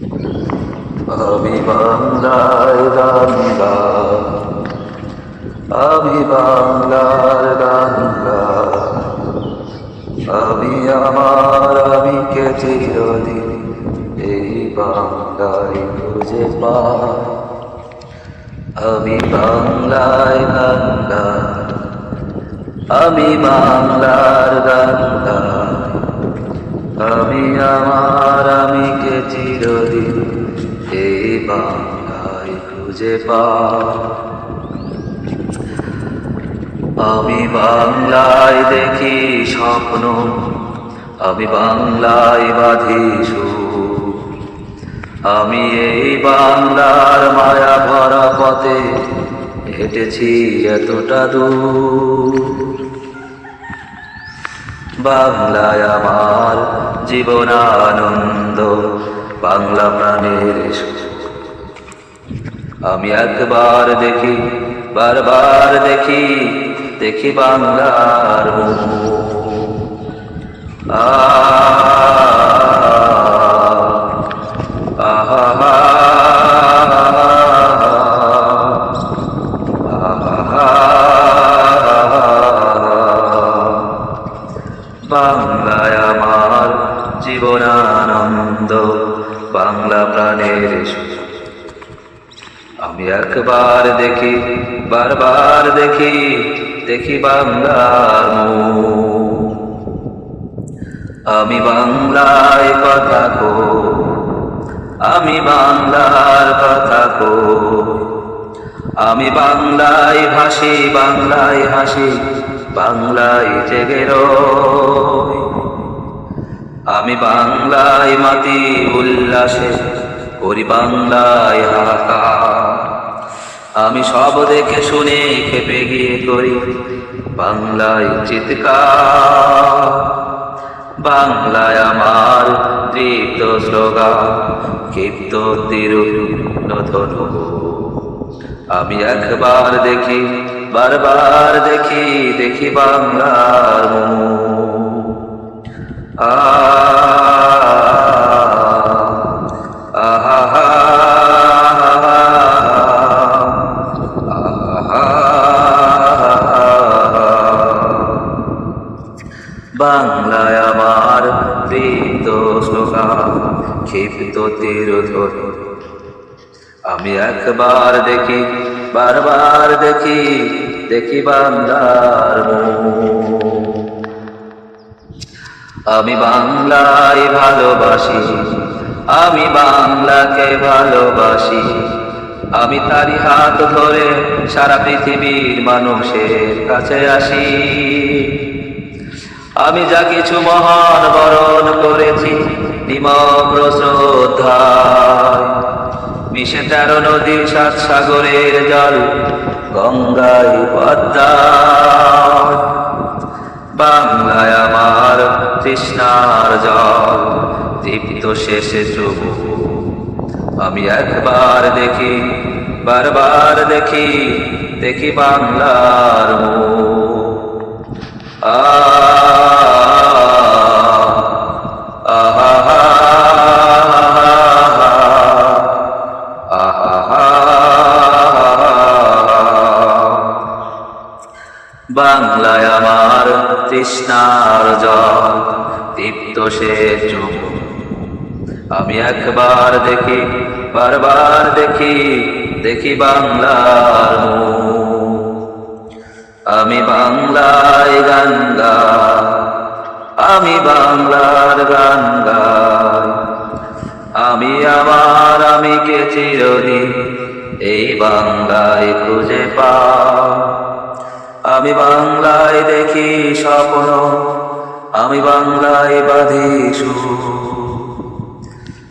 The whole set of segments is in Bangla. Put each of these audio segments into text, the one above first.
আমি গান গাই আমি বাংলার গাই আমি আমার, আমি কে চিরদিন এই বাংলায় খুঁজে আমি বাংলায় গাই আমি বাংলার গাই আমি আমার আমি কে চিরদিন এই বাংলায় খুঁজে পাই আমি বাংলায় দেখি স্বপ্ন, আমি বাংলায় বাঁধি আমি এই বাংলার মায়া ভরা পথে হেঁটেছি এতটা দূর। বাংলায় আমার জীবনানন্দ বাংলা প্রাণের আমি একবার দেখি বারবার দেখি দেখি বাংলার মুখ। আ বাংলা আমি একবার দেখি, বারবার দেখি দেখি বাংলার আমি বাংলায় কথা কো আমি বাংলার কথা কো আমি বাংলায় ভাসি বাংলায় হাসি, বাংলায় জেগে আমি বাংলায় মাতি উল্লাসে করি বাংলায় হাহাকার। আমি সব দেখে শুনে খেপে গিয়ে করি বাংলায় চিৎকার। বাংলায় আমার তৃপ্ত স্লোগান, ক্ষিপ্ত তিরুধনু আমি একবার দেখি, বারবার দেখি দেখি বাংলার মুখ বাংলায় আমার প্রীত শ্লোকান ক্ষিপ্ত তীরধর আমি একবার দেখি, বারবার দেখি দেখি বাংলার। আমি বাংলায় ভালোবাসি, আমি বাংলাকে ভালোবাসি। আমি তারি হাত ধরে সারা পৃথিবীর মানুষের কাছে আসি। আমি যা কিছু মহান বরণ করেছি নিমগ্র শ্রদ্ধায় মিশে তেরো নদীর সাত সাগরের জল, গঙ্গায় পদ্মায় বাংলায় আমার তৃষ্ণার জল, দীপ্ত শেষে চুবু আমি একবার দেখি, বারবার দেখি দেখি বাংলার মুখ বাংলায় আমার তৃষ্ণার জল দীপ্ত সে চুম আমি একবার দেখি, বারবার দেখি দেখি বাংলার আমি বাংলায় গান আমি বাংলার গান গাই আমি আমার আমি কে চিরদিন এই বাংলায় খুঁজে পাই আমি বাংলায় দেখি স্বপ্ন, আমি বাংলায় বাঁধি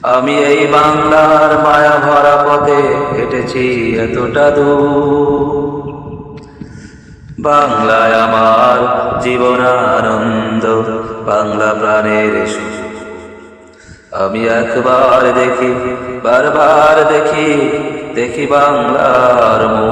আমি এই বাংলার মায়া ভরা পথে হেঁটেছি এতটা দূর। বাংলায় আমার জীবন আনন্দ, বাংলা প্রাণের সুর। আমি একবার দেখি, বারবার দেখি দেখি বাংলার মু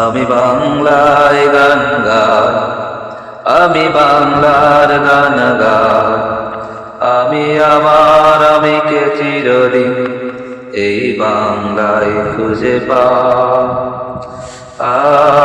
আমি বাংলায় গান গা, আমি বাংলার গান গা। আমি আমার আমিকে চিরদিন এই বাংলায় খুঁজে পা? আ